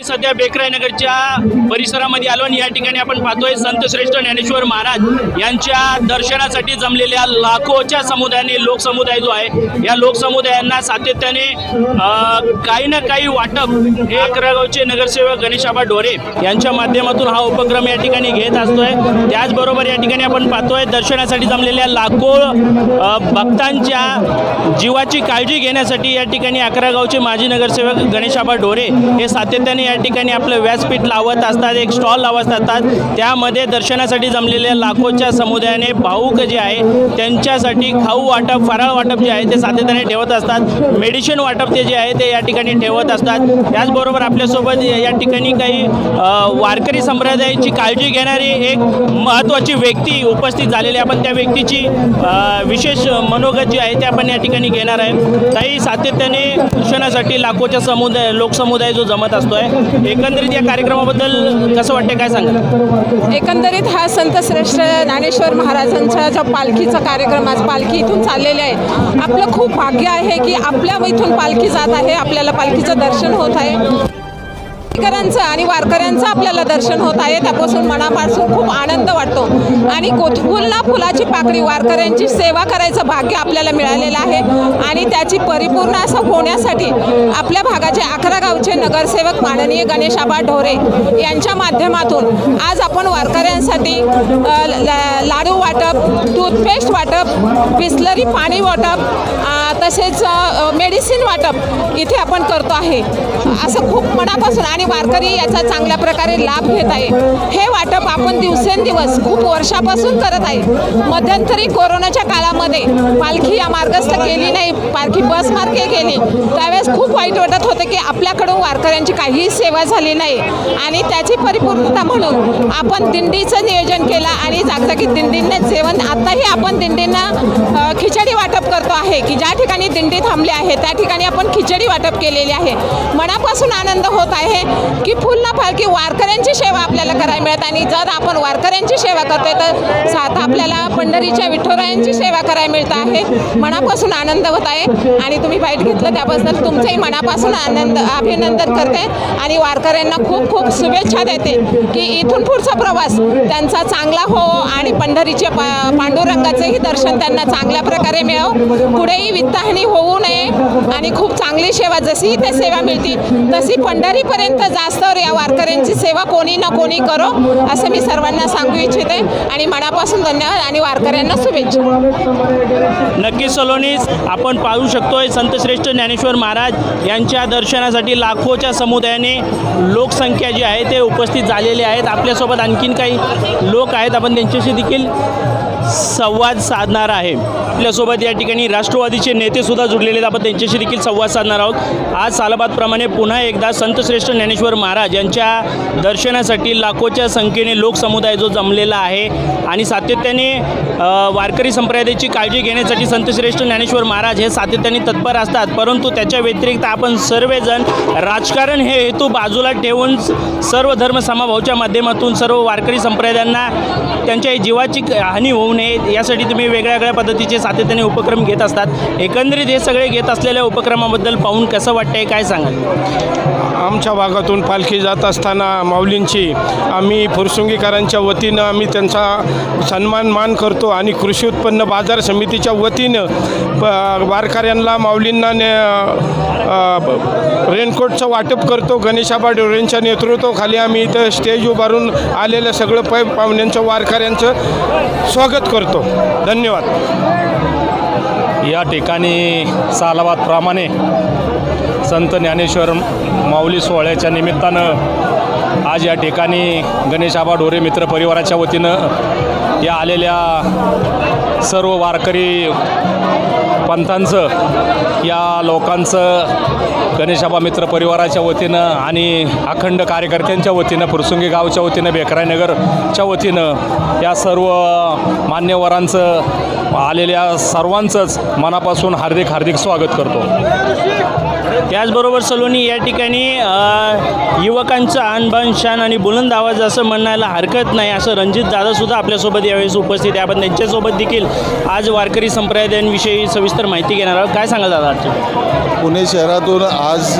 सध्या बेकराई नगरच्या परिसरामध्ये आलो आणि या ठिकाणी आपण पाहतोय संत श्रेष्ठ ज्ञानेश्वर महाराज यांच्या दर्शनासाठी जमलेल्या लाखोच्या समुदायाने लोकसमुदाय जो आहे या लोकसमुदायांना सातत्याने काही ना काही वाटप हे अकरा गावचे नगरसेवक गणेशाबा ढोरे यांच्या माध्यमातून हा उपक्रम या ठिकाणी घेत असतोय. त्याचबरोबर या ठिकाणी आपण पाहतोय दर्शनासाठी जमलेल्या लाखो भक्तांच्या जीवाची काळजी घेण्यासाठी या ठिकाणी अकरा गावचे माजी नगरसेवक गणेशाबा ढोरे हे सातत्याने या ठिकाणी आपलं व्यासपीठ लावत असतात एक स्टॉल लावत असतात. त्यामध्ये दर्शनासाठी जमलेल्या लाखोच्या समुदायाने भाऊक जे आहे त्यांच्यासाठी खाऊ वाटप फराळ वाटप जे आहे ते सातत्याने ठेवत असतात. मेडिसिन वाटप ते जे आहे ते या ठिकाणी ठेवत असतात. त्याचबरोबर आपल्यासोबत या ठिकाणी काही वारकरी संप्रदायाची काळजी घेणारी एक महत्त्वाची व्यक्ती उपस्थित झालेली आहे. आपण त्या व्यक्तीची विशेष मनोगत जी आहे ते आपण या ठिकाणी घेणार आहे. ताई सातत्याने दर्शनासाठी लाखोच्या समुदाय लोकसमुदाय जो जमत असतो आहे एकंदरीत या कार्यक्रमाबद्दल कसं वाटतं काय सांगा एकंदरीत हा संत श्रेष्ठ ज्ञानेश्वर महाराजांचा जो पालखीचा कार्यक्रम आज पालखी इथून चाललेले आहे आपलं खूप भाग्य आहे की आपल्या इथून पालखी जात आहे आपल्याला पालखीचं दर्शन होत आहे. वारकऱ्यांचं आणि वारकऱ्यांचं आपल्याला दर्शन होत आहे. त्यापासून मनापासून खूप आनंद वाटतो. आणि कोथफुलला फुलाची पाकळी वारकऱ्यांची सेवा करायचं भाग्य आपल्याला मिळालेलं आहे. आणि त्याची परिपूर्ण असं होण्यासाठी आपल्या भागाचे अकरा गावचे नगरसेवक माननीय गणेशाबा ढोरे यांच्या माध्यमातून आज आपण वारकऱ्यांसाठी लाडू वाटप टूथपेस्ट वाटप बिस्लरी पाणी वाटप तसेच मेडिसिन वाटप इथे आपण करतो आहे. असं खूप मनापासून आणि वारकरी याचा चांगल्या प्रकारे लाभ घेत आहे. हे वाटप आपण दिवसेंदिवस खूप वर्षापासून करत आहे. मध्यंतरी कोरोनाच्या काळामध्ये पालखी या मार्गस्थ केली नाही पालखी बस मार्गे गेली. त्यावेळेस खूप वाईट वाटत होतं की आपल्याकडून वारकऱ्यांची काहीही सेवा झाली नाही. आणि त्याची परिपूर्णता म्हणून आपण दिंडीचं नियोजन केलं आणि जागजागी दिंडींना जेवण आताही आपण दिंडींना खिचडी वाटप करतो आहे की ज्या ठिकाणी दिंडी थांबली आहे. त्या ठिकाणी आपण खिचडी वाटप केलेली आहे. मनापासून आनंद होत आहे की फुलना की वारकऱ्यांची सेवा आपल्याला करायला मिळत आणि जर आपण वारकऱ्यांची सेवा करतोय तर साथ आपल्याला पंढरीच्या विठुरायांची सेवा करायला मिळत आहे. मनापासून आनंद होत आहे आणि तुम्ही बाईट घेतलं त्याबद्दल तुमचंही मनापासून आनंद अभिनंदन करते आणि वारकऱ्यांना खूप खूप शुभेच्छा देते की इथून पुढचा प्रवास त्यांचा चांगला हो आणि पंढरीचे पा पांडुरंगाचंही दर्शन त्यांना चांगल्या प्रकारे मिळावं. पुढेही वित्तहानी होऊ नये आणि खूप चांगली सेवा जशी इथे सेवा मिळते तशी पंढरीपर्यंत जास्त या वारकऱ्यांची सेवा कोणी ना कोणी करो असं मी सर्वांना सांगू इच्छिते. आणि मनापासून धन्यवाद आणि वारकऱ्यांना शुभेच्छा. नक्कीच सलोनीस आपण पाहू शकतोय संतश्रेष्ठ ज्ञानेश्वर महाराज यांच्या दर्शनासाठी लाखोच्या समुदायाने लोकसंख्या जी आहे ते उपस्थित झालेले आहेत. आपल्यासोबत आणखीन काही लोक आहेत आपण त्यांच्याशी देखील संवाद साधणार आहे. आपल्यासोबत या ठिकाणी राष्ट्रवादीचे नेते सुद्धा जुडलेले आहेत. आपण त्यांच्याशी देखील संवाद साधणार आहोत. आज सालाबादप्रमाणे पुन्हा एकदा संत श्रेष्ठ ज्ञानेश्वर महाराज यांच्या दर्शनासाठी लाखोच्या संख्येने लोकसमुदाय जो जमलेला आहे आणि सातत्याने वारकरी संप्रदायाची काळजी घेण्यासाठी संतश्रेष्ठ ज्ञानेश्वर महाराज हे सातत्याने तत्पर असतात. परंतु त्याच्या व्यतिरिक्त आपण सर्वजण राजकारण हे हेतू बाजूला ठेवून सर्व धर्म समभावाच्या माध्यमातून सर्व वारकरी संप्रदायांना त्यांच्या जीवाची हानी होऊ नये यासाठी तुम्ही वेगळ्या वेगळ्या पद्धतीचे सातत्याने उपक्रम घेत असतात. एकंदरीत हे सगळे घेत असलेल्या उपक्रमाबद्दल पाहून कसं वाटतंय काय सांगाल? आमच्या भागातून पालखी जात असताना माऊलींची आम्ही फुरसुंगीकरांच्या वतीनं आम्ही त्यांचा सन्मान मान करतो आणि कृषी उत्पन्न बाजार समितीच्या वतीनं प वारकऱ्यांना माऊलींना ने रेनकोटचं वाटप करतो. गणेशाबा डोळेंच्या नेतृत्वाखाली आम्ही इथं स्टेज उभारून आलेलं सगळं पै पाहुण्यांचं वारकऱ्यांचं स्वागत करतो. धन्यवाद. या ठिकाणी सालाबादप्रमाणे संत ज्ञानेश्वर माऊली सोहळ्याच्या निमित्तानं आज या ठिकाणी गणेशाबा ढोरे मित्र परिवाराच्या वतीनं या आलेल्या सर्व वारकरी पंथांचं या लोकांचं गणेशाबा मित्र परिवाराच्या वतीनं आणि अखंड कार्यकर्त्यांच्या वतीनं फुरसुंगी गावच्या वतीनं बेकरायनगरच्या वतीनं या सर्व मान्यवरांचं आलेल्या सर्वांचंच मनापासून हार्दिक हार्दिक स्वागत करतो. त्याचबरोबर सलोनी या ठिकाणी युवकांचं आणबाण शान आणि बुलंद आवाज असं म्हणायला हरकत नाही. असं रणजित दादासुद्धा आपल्यासोबत यावेळेस उपस्थित आहे. आपण त्यांच्यासोबत देखील आज वारकरी संप्रदायांविषयी सविस्तर माहिती घेणार आहोत. काय सांगाल दादा आजच्या? पुणे शहरातून आज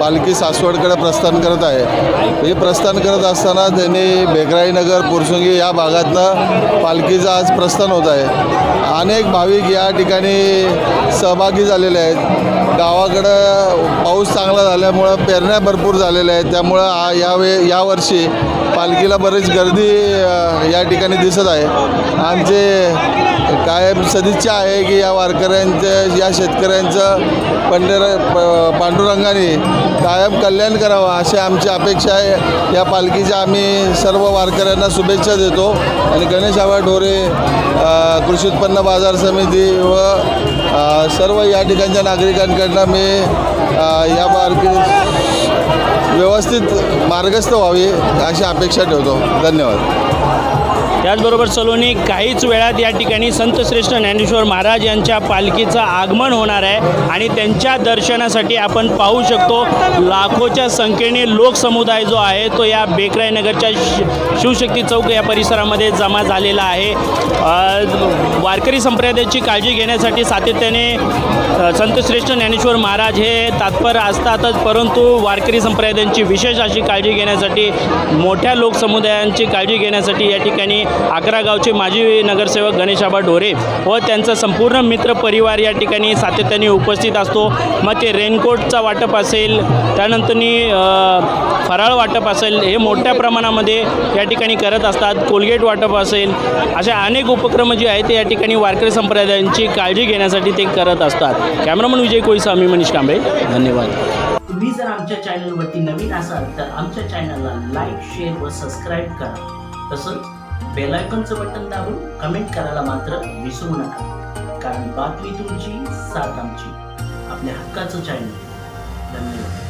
पालखी सासवडकडे प्रस्थान करत आहे. हे प्रस्थान करत असताना त्यांनी बेगराईनगर पुरसुंगी या भागातनं पालखीचं आज प्रस्थान होत आहे. अनेक भाविक या ठिकाणी सहभागी झालेले आहेत. गावाकडं पाऊस चांगला झाल्यामुळं पेरण्या भरपूर झालेल्या आहेत. त्यामुळं यावे यावर्षी पालखीला बरीच गर्दी या ठिकाणी दिसत आहे. आमचे कायम सदिच्छा आहे की या वारकऱ्यांचं या शेतकऱ्यांचं पंढर प- पांडुरंगाने कायम कल्याण करावं अशी आमची अपेक्षा आहे. या पालखीच्या आम्ही सर्व वारकऱ्यांना शुभेच्छा देतो. आणि गणेश आबा ढोरे कृषी उत्पन्न बाजार समिती व सर्व या ठिकाणच्या नागरिकांकडनं मी या पालखी व्यवस्थित मार्गस्थ व्हावी अशी अपेक्षा ठेवतो. धन्यवाद. त्याचबरोबर सलोनी काहीच वेळात या ठिकाणी संतश्रेष्ठ ज्ञानेश्वर महाराज यांच्या पालखीचं आगमन होणार आहे आणि त्यांच्या दर्शनासाठी आपण पाहू शकतो लाखोच्या संख्येने लोकसमुदाय जो आहे तो या बेकराय नगरच्या शि- शिवशक्ती चौक या परिसरामध्ये जमा झालेला आहे. वारकरी संप्रदायाची काळजी घेण्यासाठी सातत्याने संतश्रेष्ठ ज्ञानेश्वर महाराज हे तात्पर असतातच परंतु वारकरी संप्रदायांची विशेष अशी काळजी घेण्यासाठी मोठ्या लोकसमुदायांची काळजी घेण्यासाठी या ठिकाणी आग्रा गावचे माजी नगरसेवक गणेशाबा ढोरे व त्यांचा संपूर्ण मित्र परिवार या ठिकाणी सातत्याने उपस्थित असतो. मग ते रेनकोटचा वाटप असेल त्यानंतरनी फराळ वाटप असेल हे मोठ्या प्रमाणामध्ये या ठिकाणी करत असतात. कोलगेट वाटप असेल अशा अनेक उपक्रम जे आहेत ते या ठिकाणी वारकरी संप्रदायांची काळजी घेण्यासाठी ते करत असतात. कॅमेरामन विजय कोळीस्वामी मी मनीष कांबळे. धन्यवाद. तुम्ही जर आमच्या चॅनलवरती नवीन असाल तर आमच्या चॅनलला लाईक शेअर व सबस्क्राईब करा. तसंच बेल आयकॉनचं बटन दाबून कमेंट करायला मात्र विसरू नका. कारण बातमी तुमची साथ आमची. आपल्या हक्काचं चॅनल धन्यवाद.